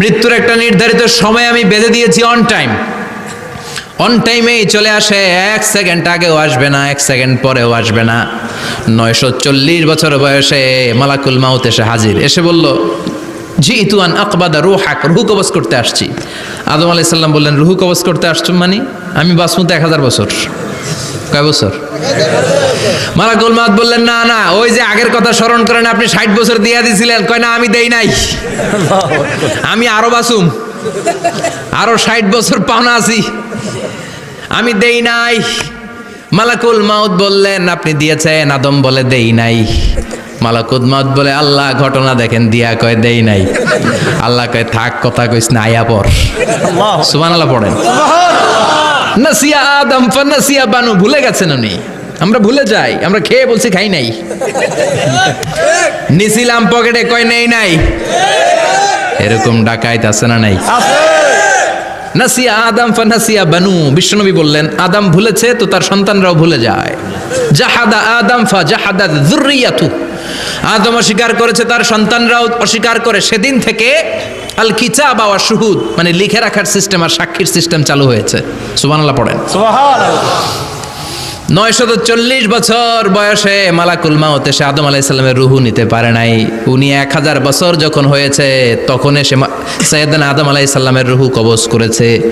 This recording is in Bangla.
মৃত্যুর একটা নির্ধারিত সময় আমি বেঁধে দিয়েছি অন টাইম অন টাইমেই চলে আসে, এক সেকেন্ড আগেও আসবে না, এক সেকেন্ড পরেও আসবে না। নয়শো চল্লিশ বছর বয়সে মালাকুল মাউত এসে হাজির। এসে বলল জি ইতুয়ান আকবাদা রুহ হাক রুহু কবজ করতে আসছি। আদম আলাইহিস সাল্লাম বললেন, রুহু কবজ করতে আসছো মানে? আমি বাসমুতে এক হাজার বছর। কয় বছর? মালাকুল মাউত বললেন না না ওই যে আগের কথা স্মরণ করেন আপনি ষাট বছর দিয়ে দিছিলেন। কয় না আমি দেই নাই। আমি আরও বাসুম আরও ষাট বছর পাওনা আছি। আমি দেই নাই। মালাকুল মাউদ বললেন আপনি দিয়েছেন আদম বলে দেই নাই। মালাকুল মাউদ বলে আল্লাহ ঘটনা দেখেন দিয়া কয় দেই নাই। আল্লাহ কয় থাক কথা কইস না আয়া পর সুবান আল্লাহ পড়েন। নাসিয়া আদম, ফানাসিয়া বানু, ভুলে গেছেন উনি। আমরা ভুলে যাই, আমরা খেয়ে বলছি খাই নাই। নিছিলাম পকেটে কয় নেই নাই। এরকম ডাকাইত আছে না নাই? নাসিয়া আদম, ফানাসিয়া বানু, বিশ্বনবী বললেন, আদম ভুলেছে তো তার সন্তানরাও ভুলে যায়। জাহাদা আদম ফা জাহাদা যুররিয়াতু। আদম অস্বীকার করেছে তার সন্তানরাও অস্বীকার করে। সেদিন থেকে আল কিতাব ওয়া শুহুদ মানে লিখে রাখার সিস্টেম আর সাক্ষীর সিস্টেম চালু হয়েছে। সুবহানাল্লাহ পড়েন। নয়শত চল্লিশ বছর বয়সে মালাকুল মাউত এসে আদম আলাইসাল্লামের রুহু নিতে পারে নাই। উনি এক হাজার বছর যখন হয়েছে তখন এসে সৈয়দনা আদম আলাইসাল্লামের রুহু কবজ করেছে।